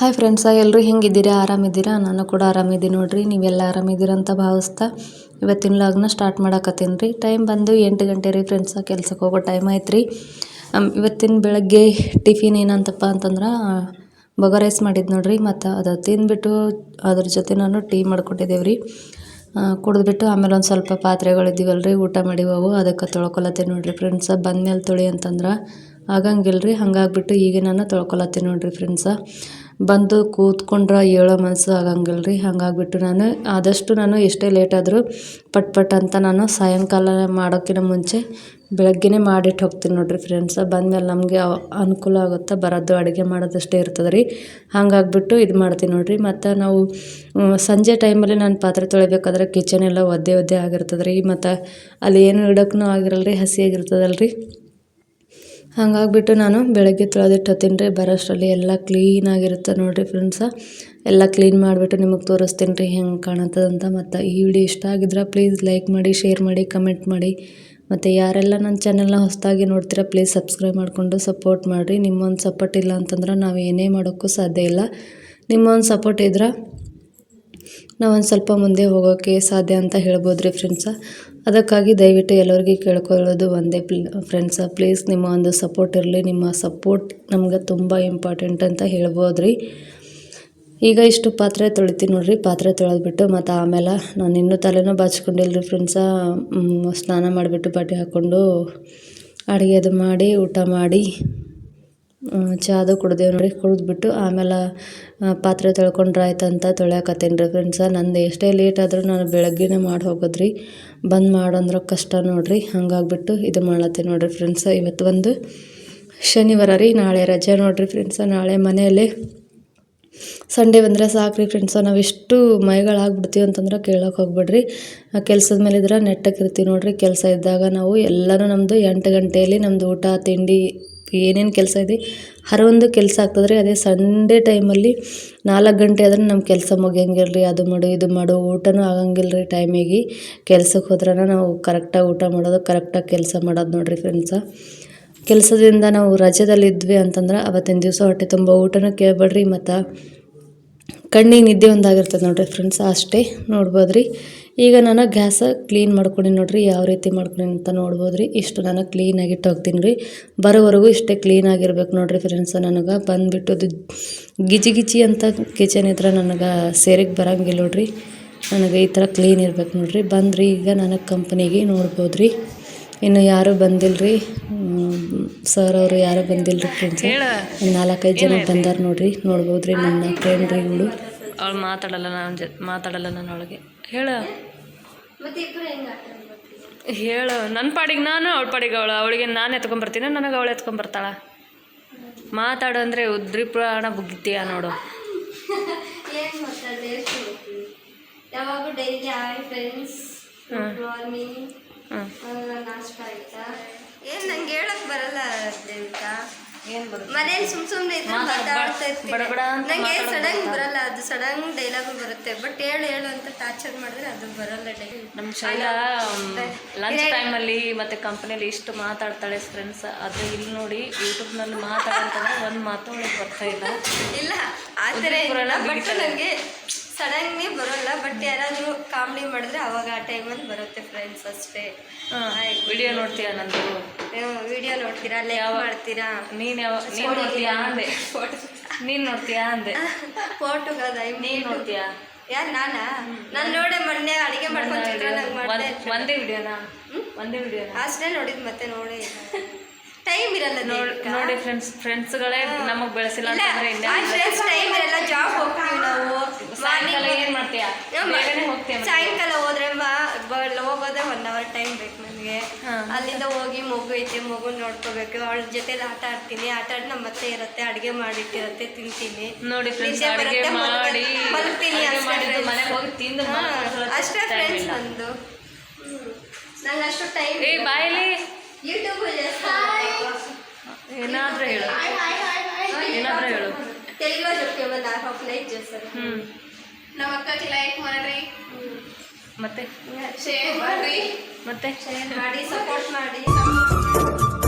Hi friends ಎಲ್ಲರೂ ಹೆಂಗಿದ್ದೀರಾ? ಆರಾಮಿದ್ದೀರಾ? ನಾನು ಕೂಡ ಆರಾಮಿದ್ದೀನಿ ನೋಡ್ರಿ, ನೀವೆಲ್ಲ ಆರಾಮಿದ್ದೀರಾ ಅಂತ ಭಾವಿಸ್ತಾ ಇವತ್ತಿನ ಲಾಗ್ನ ಸ್ಟಾರ್ಟ್ ಮಾಡಾಕತ್ತೀನಿ ರೀ. ಟೈಮ್ ಬಂದು ಎಂಟು ಗಂಟೆ ರೀ ಫ್ರೆಂಡ್ಸ ಕೆಲ್ಸಕ್ಕೆ ಹೋಗೋ ಟೈಮ್ ಆಯ್ತು ರೀ ಇವತ್ತಿನ ಬೆಳಗ್ಗೆ ಟಿಫಿನ್ ಏನಂತಪ್ಪ ಅಂತಂದ್ರೆ, ಬೊಗ ರೈಸ್ ಮಾಡಿದ್ದು ನೋಡ್ರಿ, ಮತ್ತು ಅದು ತಿಂದುಬಿಟ್ಟು ಅದ್ರ ಜೊತೆ ನಾನು ಟೀ ಮಾಡ್ಕೊಟ್ಟಿದ್ದೇವೆ ರೀ ಕುಡಿದ್ಬಿಟ್ಟು ಆಮೇಲೆ ಒಂದು ಸ್ವಲ್ಪ ಪಾತ್ರೆಗಳಿದ್ದೀವಲ್ಲ ರೀ ಊಟ ಮಾಡಿವವು, ಅದಕ್ಕೆ ತೊಳ್ಕೊಲತ್ತೀನಿ ನೋಡ್ರಿ ಫ್ರೆಂಡ್ಸ ಬಂದ್ಮೇಲೆ ತೊಳಿ ಅಂತಂದ್ರೆ ಆಗಂಗಿಲ್ಲ ರೀ ಹಂಗಾಗ್ಬಿಟ್ಟು ಈಗ ನಾನು ತೊಳ್ಕೊಲತ್ತೀನಿ ನೋಡ್ರಿ ಫ್ರೆಂಡ್ಸ ಬಂದು ಕೂತ್ಕೊಂಡ್ರೆ ಹೇಳೋ ಮನಸ್ಸು ಆಗಂಗಿಲ್ಲ ರೀ ಹಂಗಾಗ್ಬಿಟ್ಟು ನಾನು ಆದಷ್ಟು ನಾನು ಎಷ್ಟೇ ಲೇಟ್ ಆದರೂ ಪಟ್ ಪಟ್ ಅಂತ ನಾನು ಸಾಯಂಕಾಲ ಮಾಡೋಕ್ಕಿಂತ ಮುಂಚೆ ಬೆಳಗ್ಗೆನೇ ಮಾಡಿಟ್ಟು ಹೋಗ್ತೀನಿ ನೋಡಿರಿ ಫ್ರೆಂಡ್ಸ್ ಬಂದಮೇಲೆ ನಮಗೆ ಅನುಕೂಲ ಆಗುತ್ತೆ ಬರೋದು ಅಡುಗೆ ಮಾಡೋದಷ್ಟೇ ಇರ್ತದೆ ರೀ ಹಂಗಾಗ್ಬಿಟ್ಟು ಇದು ಮಾಡ್ತೀನಿ ನೋಡಿರಿ. ಮತ್ತು ನಾವು ಸಂಜೆ ಟೈಮಲ್ಲಿ ನಾನು ಪಾತ್ರೆ ತೊಳಿಬೇಕಾದ್ರೆ ಕಿಚನ್ ಎಲ್ಲ ಒದ್ದೆ ಒದ್ದೆ ಆಗಿರ್ತದೆ ರೀ ಮತ್ತು ಅಲ್ಲಿ ಏನು ಇಡೋಕ್ಕೂ ಆಗಿರಲ್ಲ ರೀ ಹಸಿಯಾಗಿರ್ತದಲ್ಲ ರೀ ಹಾಗಾಗ್ಬಿಟ್ಟು ನಾನು ಬೆಳಗ್ಗೆ ತೊಳೆದಿಟ್ಟು ರೀ ಬರೋಷ್ಟರಲ್ಲಿ ಎಲ್ಲ ಕ್ಲೀನಾಗಿರುತ್ತೆ ನೋಡಿರಿ ಫ್ರೆಂಡ್ಸ ಎಲ್ಲ ಕ್ಲೀನ್ ಮಾಡಿಬಿಟ್ಟು ನಿಮಗೆ ತೋರಿಸ್ತೀನಿ ರೀ ಹೆಂಗೆ ಕಾಣತ್ತದಂತ ಮತ್ತು ಈ ವಿಡಿಯೋ ಇಷ್ಟ ಆಗಿದ್ರೆ ಪ್ಲೀಸ್ ಲೈಕ್ ಮಾಡಿ ಶೇರ್ ಮಾಡಿ ಕಮೆಂಟ್ ಮಾಡಿ. ಮತ್ತು ಯಾರೆಲ್ಲ ನನ್ನ ಚಾನಲ್ನ ಹೊಸದಾಗಿ ನೋಡ್ತೀರಾ ಪ್ಲೀಸ್ ಸಬ್ಸ್ಕ್ರೈಬ್ ಮಾಡಿಕೊಂಡು ಸಪೋರ್ಟ್ ಮಾಡಿರಿ. ನಿಮ್ಮೊಂದು ಸಪೋರ್ಟ್ ಇಲ್ಲ ಅಂತಂದ್ರೆ ನಾವು ಏನೇ ಮಾಡೋಕ್ಕೂ ಸಾಧ್ಯ ಇಲ್ಲ. ನಿಮ್ಮೊಂದು ಸಪೋರ್ಟ್ ಇದ್ರೆ ನಾವೊಂದು ಸ್ವಲ್ಪ ಮುಂದೆ ಹೋಗೋಕ್ಕೆ ಸಾಧ್ಯ ಅಂತ ಹೇಳ್ಬೋದು ರೀ ಫ್ರೆಂಡ್ಸ ಅದಕ್ಕಾಗಿ ದಯವಿಟ್ಟು ಎಲ್ಲರಿಗೂ ಕೇಳ್ಕೊಳ್ಳೋದು ಒಂದೇ ಪ್ಲ ಫ್ರೆಂಡ್ಸ ಪ್ಲೀಸ್ ನಿಮ್ಮ ಒಂದು ಸಪೋರ್ಟ್ ಇರಲಿ, ನಿಮ್ಮ ಸಪೋರ್ಟ್ ನಮ್ಗೆ ತುಂಬ ಇಂಪಾರ್ಟೆಂಟ್ ಅಂತ ಹೇಳ್ಬೋದು ರೀ ಈಗ ಇಷ್ಟು ಪಾತ್ರೆ ತೊಳಿತೀನಿ ನೋಡಿರಿ, ಪಾತ್ರೆ ತೊಳೆದ್ಬಿಟ್ಟು ಮತ್ತು ಆಮೇಲೆ ನಾನು ಇನ್ನೂ ತಲೆನೂ ಬಾಚ್ಕೊಂಡಿಲ್ಲ ರೀ ಫ್ರೆಂಡ್ಸ ಸ್ನಾನ ಮಾಡಿಬಿಟ್ಟು ಬಟ್ಟೆ ಹಾಕ್ಕೊಂಡು ಅಡುಗೆ ಅದು ಮಾಡಿ, ಊಟ ಮಾಡಿ. ಚಾದು ಕುಡ್ದೇವು ನೋಡಿ ಕುಡಿದ್ಬಿಟ್ಟು ಆಮೇಲೆ ಪಾತ್ರೆ ತೊಳ್ಕೊಂಡ್ರೆ ಆಯ್ತು ಅಂತ ತೊಳ್ಯಾಕತ್ತೀನಿ ರೀ ಫ್ರೆಂಡ್ಸ ನಂದು ಎಷ್ಟೇ ಲೇಟ್ ಆದರೂ ನಾನು ಬೆಳಗ್ಗೆನೇ ಮಾಡಿ ಹೋಗೋದ್ರಿ. ಬಂದ್ ಮಾಡಂದ್ರೆ ಕಷ್ಟ ನೋಡಿರಿ. ಹಂಗಾಗ್ಬಿಟ್ಟು ಇದು ಮಾಡತ್ತೀನಿ ನೋಡಿರಿ ಫ್ರೆಂಡ್ಸ ಇವತ್ತು ಒಂದು ಶನಿವಾರ ರೀ, ನಾಳೆ ರಜೆ ನೋಡಿರಿ ಫ್ರೆಂಡ್ಸ ನಾಳೆ ಮನೆಯಲ್ಲಿ ಸಂಡೇ ಬಂದರೆ ಸಾಕ್ರಿ ಫ್ರೆಂಡ್ಸ ನಾವು ಎಷ್ಟು ಮೈಗಳಾಗ್ಬಿಡ್ತೀವಿ ಅಂತಂದ್ರೆ ಕೇಳೋಕೆ ಹೋಗ್ಬೇಡ್ರಿ. ಕೆಲಸದ ಮೇಲೆ ಇದ್ರೆ ನೆಟ್ಟಕ್ಕೆ ಇರ್ತೀವಿ ನೋಡಿರಿ. ಕೆಲಸ ಇದ್ದಾಗ ನಾವು ಎಲ್ಲನೂ ನಮ್ಮದು ಎಂಟು ಗಂಟೆಯಲ್ಲಿ ನಮ್ಮದು ಊಟ, ತಿಂಡಿ ಏನೇನು ಕೆಲಸ ಇದೆ ಒಂದು ಕೆಲಸ ಆಗ್ತದೆ ರೀ ಅದೇ ಸಂಡೇ ಟೈಮಲ್ಲಿ ನಾಲ್ಕು ಗಂಟೆ ಆದ್ರೆ ನಮ್ಮ ಕೆಲಸ ಮುಗಿಯಂಗಿಲ್ಲ ರೀ ಅದು ಮಾಡು, ಇದು ಮಾಡು, ಊಟನೂ ಆಗಂಗಿಲ್ಲ ರೀ ಟೈಮಿಗೆ ಕೆಲ್ಸಕ್ಕೆ ಹೋದ್ರೆ ನಾವು ಕರೆಕ್ಟಾಗಿ ಊಟ ಮಾಡೋದು ಕರೆಕ್ಟಾಗಿ ಕೆಲಸ ಮಾಡೋದು ನೋಡಿರಿ ಫ್ರೆಂಡ್ಸ ಕೆಲಸದಿಂದ ನಾವು ರಜದಲ್ಲಿದ್ವಿ ಅಂತಂದ್ರೆ ಅವತ್ತಿನ ದಿವಸ ಹೊಟ್ಟೆ ತುಂಬ ಊಟನೂ ಕೇಳಬೇಡ್ರಿ ಮತ್ತು ಕಣ್ಣಿಗೆ ನಿದ್ದೆ ಒಂದಾಗಿರ್ತದೆ ನೋಡಿರಿ ಫ್ರೆಂಡ್ಸ್ ಅಷ್ಟೇ ನೋಡ್ಬೋದು ರೀ ಈಗ ನಾನು ಗ್ಯಾಸ ಕ್ಲೀನ್ ಮಾಡ್ಕೊಂಡಿನಿ ನೋಡ್ರಿ ಯಾವ ರೀತಿ ಮಾಡ್ಕೊಂಡಿನಿ ಅಂತ ನೋಡ್ಬೋದು ರೀ ಇಷ್ಟು ನಾನು ಕ್ಲೀನಾಗಿ ಹೋಗ್ತೀನಿ ರೀ. ಬರೋವರೆಗೂ ಇಷ್ಟೇ ಕ್ಲೀನಾಗಿರ್ಬೇಕು ನೋಡ್ರಿ ಫ್ರೆಂಡ್ಸ್ ನನಗೆ ಬಂದುಬಿಟ್ಟು ಅದು ಗಿಜಿ ಗಿಜಿ ಅಂತ ಕಿಚನ್ ಇದ್ರೆ ನನಗೆ ಸೇರಿಗೆ ಬರೋಂಗಿಲ್ಲ ನೋಡಿರಿ. ನನಗೆ ಈ ಥರ ಕ್ಲೀನ್ ಇರ್ಬೇಕು ನೋಡ್ರಿ. ಬಂದ್ರಿ ಈಗ ನನಗೆ ಕಂಪ್ನಿಗೆ ನೋಡ್ಬೋದು ರೀ ಇನ್ನು ಯಾರೂ ಬಂದಿಲ್ಲ ರೀ ಸರ್ ಅವರು ಯಾರು ಬಂದಿಲ್ಲ ರೀ ಫ್ರೆಂಡ್ಸ್ ನಾಲ್ಕೈದು ಜನ ಬಂದಾರ ನೋಡ್ರಿ. ನೋಡ್ಬೋದು ರೀ ನನ್ನ ಫ್ರೆಂಡ್ ರೀ ಇವಳು. ಅವಳು ಮಾತಾಡಲ್ಲ ನಾನು ಜೊ ಮಾತಾಡಲ್ಲ ನಾನು ಅವಳಿಗೆ. ಹೇಳು. ಹೇಳು ನನ್ನ ಪಾಡಿಗೆ ನಾನು ಅವಳ ಪಾಡಿಗೆ ಅವಳು. ಅವಳಿಗೆ ನಾನು ಎತ್ಕೊಂಬರ್ತೀನಿ ನನಗೆ ಅವಳು ಎತ್ಕೊಂಬರ್ತಾಳ ಮಾತಾಡು ಅಂದರೆ ಉದ್ರಿ ಪ್ರಾಣ ಬುಗ್ಗಿತೀಯ ನೋಡು. ಹ್ಞೂ daily hi friends good morning ಹ್ಞೂ ನಾಷ್ಟ ಆಯ್ತಾ? ಏನ್ ನಂಗೆ ಹೇಳಕ್ ಬರಲ್ಲ ದೇವಿಕಾ. ಮನೇಲಿ ಸುಮ್ ಸುಮ್ನೆ ಇದ್ರೆ ಮಾತಾಡ್ತಾ ನಂಗೆ ಸಡನ್ ಬರಲ್ಲ ಅದು ಸಡನ್ ಡೈಲಾಗ್ ಬರುತ್ತೆ. ಬಟ್ ಹೇಳು ಹೇಳು ಅಂತ ಟಾರ್ಚರ್ ಮಾಡಿದ್ರೆ ಅದು ಬರಲ್ಲ ಡೈಲಿ ನಮ್ಮ ಶೈಲಾ ಲಂಚ್ ಟೈಮಲ್ಲಿ ಮತ್ತೆ ಕಂಪ್ನಿಯಲ್ಲಿ ಇಷ್ಟು ಮಾತಾಡ್ತಾಳೆ ಫ್ರೆಂಡ್ಸ್ ಅದು ಇಲ್ಲಿ ನೋಡಿ ಯೂಟ್ಯೂಬ್ನಲ್ಲಿ ಮಾತಾಡ್ತಾರೆ ಒಂದು ಮಾತು ಬರ್ತಾ ಇಲ್ಲ. ಇಲ್ಲ ಆ ಥರ ಬಟ್ ನನಗೆ ಸಡನ್ಲಿ ಬರೋಲ್ಲ. ಬಟ್ ಯಾರಾದರೂ ಕಾಮಿಡಿ ಮಾಡಿದ್ರೆ ಅವಾಗ ಆ ಟೈಮಲ್ಲಿ ಬರುತ್ತೆ ಫ್ರೆಂಡ್ಸ್ ಅಷ್ಟೇ. ವಿಡಿಯೋ ನೋಡ್ತೀಯ ನಂದು? ವಿಡಿಯೋ ನೋಡ್ತೀರಾ ಲೈಕ್ ಮಾಡ್ತೀರಾ? ನೀನು ಯಾವ ನೀನು ನೋಡ್ತೀಯಾ ಅಂದೆ. ನೀನು ನೋಡ್ತೀಯಾ ಅಂದೆ. ಫೋಟೋ ನೀನ್ ನೋಡ್ತೀಯಾ? ಯಾರು ನಾನಾ? ನಾನು ನೋಡೆ ಮೊನ್ನೆ ಅಡಿಗೆ ಮಾಡ್ಕೊಂಡು ಚಿತ್ರಾನ್ನ ಮಾಡಿದೆ. ಒಂದ್- ವಿಡಿಯೋನಾ ಒಂದೇ ವಿಡಿಯೋನಾ ಅಷ್ಟೇ ನೋಡಿದ್ ಮತ್ತೆ ನೋಡಿ ಟೈಮ್ ಇರಲ್ಲ ನೋಡಿ ನೋಡಿ ಫ್ರೆಂಡ್ಸ್ ಫ್ರೆಂಡ್ಸ್ಗಳೇ ನಮಗೆ ಬೆಳೆಸಿಲ್ಲ ಅಂತಂದ್ರೆ ಇನ್ನೇನ್ ಟೈಮ್ ಇರಲ್ಲ ಜಾಬ್ ಹೋಗ್ತೀವಿ ನಾವು. ಸಾಯಂಕಾಲ ಏನು ಮಾಡ್ತೀಯಾ? ಬೇಗನೆ ಮತ್ತೆ? ಸಾಯಂಕಾಲ ಹೋದ್ರೆ ಹೋಗೋದೇ ಒನ್ ಅವರ್ ಟೈಮ್ ಬೇಕು ನನಗೆ. ಅಲ್ಲಿಂದ ಹೋಗಿ ಮಗು ಐತೆ ಮಗು ನೋಡ್ಕೋಬೇಕು. ಅವಳ ಜೊತೆ ಆಟ ಆಡ್ತೀನಿ. ಆಟ ಆಡಿ ನಮ್ಮ ಮತ್ತೆ ಇರುತ್ತೆ ಅಡುಗೆ ಮಾಡಿಟ್ಟಿರುತ್ತೆ ತಿಂತೀನಿ. ನೋಡಿ ಫ್ರೆಂಡ್ಸ್ ಅಡುಗೆ ಮಾಡಿ ಮಲ್ಗ್ತೀನಿ ಮನೆಗೆ ಹೋಗಿ ತಿಂದು ಅಷ್ಟೇ ಫ್ರೆಂಡ್ಸ್ ಅಂದು ನಂದು. ನಂಗೆ ಅಷ್ಟು ಟೈಮ್ ಏ ಬಾಯಲ್ಲಿ ಯೂಟ್ಯೂಬ್ ಹೇಳು ಏನಾದ್ರೂ ಹೇಳು తెలుగులో చెప్పే వాళ్ళు నాకు ఒక లైక్ చేస్తారు ಹ್ಞೂ ನಮ್ಮ ಅಕ್ಕಗೆ ಲೈಕ್ ಮಾಡ್ರಿ ಮತ್ತೆ ಶೇರ್ ಮಾಡ್ರಿ ಮತ್ತೆ ಶೇರ್ ಮಾಡಿ ಸಪೋರ್ಟ್ ಮಾಡಿ